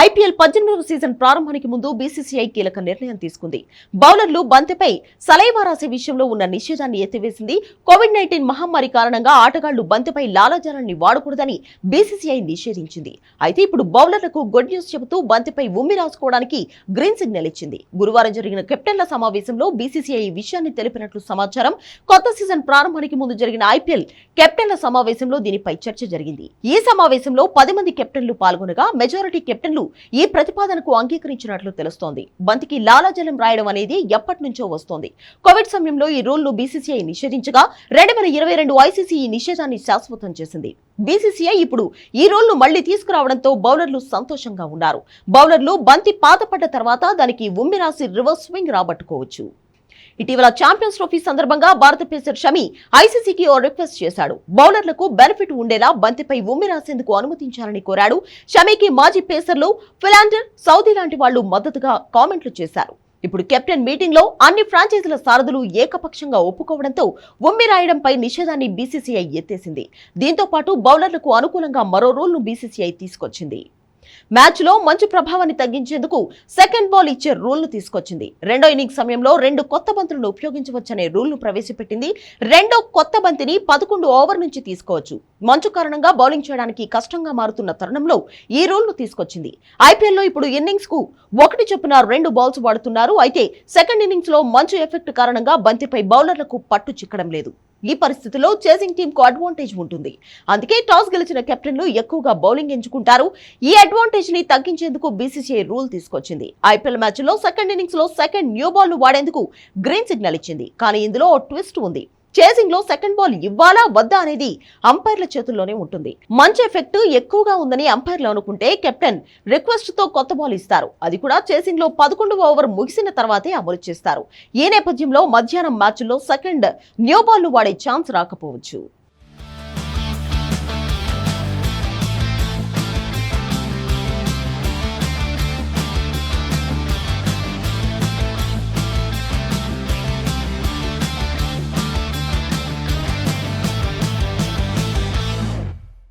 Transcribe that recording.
IPL పద్దెనిమిదవ season ప్రారంభానికి ముందు బీసీసీఐ కీలక నిర్ణయం తీసుకుంది. బౌలర్లు బంతిపై సలైవా రాసే విషయంలో ఉన్న నిషేధాన్ని ఎత్తివేసింది. కోవిడ్ నైన్టీన్ మహమ్మారి కారణంగా ఆటగాళ్ళు బంతిపై లాలాజలాన్ని వాడకూడదని బీసీసీఐ నిషేధించింది. అయితే ఇప్పుడు బౌలర్లకు గుడ్ న్యూస్ చెబుతూ బంతిపై ఉమ్మి రాసుకోవడానికి గ్రీన్ సిగ్నల్ ఇచ్చింది. గురువారం జరిగిన కెప్టెన్ల సమావేశంలో బీసీసీఐ ఈ విషయాన్ని తెలిపినట్లు సమాచారం. కొత్త సీజన్ ప్రారంభానికి ముందు జరిగిన ఐపీఎల్ కెప్టెన్ల సమావేశంలో దీనిపై చర్చ జరిగింది. ఈ సమావేశంలో పది మంది కెప్టెన్లు పాల్గొనగా మెజారిటీ కెప్టెన్లు ఈ ప్రతిపాదనకు అంగీకరించినట్లు తెలుస్తోంది. బంతికి లాలాజలం రాయడం అనేది ఎప్పటి నుంచో వస్తోంది. కోవిడ్ సమయంలో ఈ రూల్ను బీసీసీఐ నిషేధించగా రెండు వేల ఇరవై రెండు ఐసీసీ ఈ నిషేధాన్ని శాశ్వతం చేసింది. బీసీసీఐ ఇప్పుడు ఈ రోల్ను మళ్ళీ తీసుకురావడంతో బౌలర్లు సంతోషంగా ఉన్నారు. బౌలర్లు బంతి పాతపడ్డ తర్వాత దానికి ఉమ్మి రాసి రివర్స్ స్వింగ్ రాబట్టుకోవచ్చు. ఇటీవల ఛాంపియన్స్ ట్రోఫీ సందర్భంగా భారత పేసర్ షమి ఐసీసీకి ఓ రిక్వెస్ట్ చేశాడు. బౌలర్లకు బెనిఫిట్ ఉండేలా బంతిపై ఉమ్మి రాసేందుకు అనుమతించాలని కోరాడు. షమికి మాజీ పేసర్లు ఫిలాండర్ సౌదీ లాంటి వాళ్ళు మద్దతుగా కామెంట్లు చేశారు. ఇప్పుడు కెప్టెన్ మీటింగ్లో అన్ని ఫ్రాంచైజీల సారథులు ఏకపక్షంగా ఒప్పుకోవడంతో ఉమ్మి రాయడంపై నిషేధాన్ని బీసీసీఐ ఎత్తేసింది. దీంతో పాటు బౌలర్లకు అనుకూలంగా మరో రూల్ను బీసీసీఐ తీసుకొచ్చింది. మ్యాచ్లో మంచు ప్రభావాన్ని తగ్గించేందుకు సెకండ్ బాల్ ఇచ్చే రూల్ను తీసుకొచ్చింది. రెండో ఇన్నింగ్స్ సమయంలో రెండు కొత్త బంతులను ఉపయోగించవచ్చనే రూల్ను ప్రవేశపెట్టింది. రెండో కొత్త బంతిని పదకొండు ఓవర్ నుంచి తీసుకోవచ్చు. మంచు కారణంగా బౌలింగ్ చేయడానికి కష్టంగా మారుతున్న తరుణంలో ఈ రూల్ను తీసుకొచ్చింది. ఐపీఎల్లో ఇప్పుడు ఇన్నింగ్స్కు ఒకటి చొప్పున రెండు బాల్స్ వాడుతున్నారు. అయితే సెకండ్ ఇన్నింగ్స్లో మంచు ఎఫెక్ట్ కారణంగా బంతిపై బౌలర్లకు పట్టు చిక్కడం లేదు. ఈ పరిస్థితిలో చేసింగ్ టీంకు అడ్వాంటేజ్ ఉంటుంది. అందుకే టాస్ గెలిచిన కెప్టెన్లు ఎక్కువగా బౌలింగ్ ఎంచుకుంటారు. ఈ అడ్వాంటేజ్ని తగ్గించేందుకు బీసీసీఐ రూల్ తీసుకొచ్చింది. ఐపీఎల్ మ్యాచ్లో సెకండ్ ఇన్నింగ్స్లో సెకండ్ న్యూ బాల్ను వాడేందుకు గ్రీన్ సిగ్నల్ ఇచ్చింది. కానీ ఇందులో ఓ ట్విస్ట్ ఉంది. చేసింగ్లో సెకండ్ బాల్ ఇవ్వాలా వద్దా అనేది అంపైర్ల చేతుల్లోనే ఉంటుంది. మంచి ఎఫెక్ట్ ఎక్కువగా ఉందని అంపైర్లు అనుకుంటే కెప్టెన్ రిక్వెస్ట్తో కొత్త బాల్ ఇస్తారు. అది కూడా చేసింగ్లో పదకొండవ ఓవర్ ముగిసిన తర్వాతే అమలు చేస్తారు. ఈ నేపథ్యంలో మధ్యాహ్నం మ్యాచ్లో సెకండ్ న్యూ బాల్ వాడే ఛాన్స్ రాకపోవచ్చు.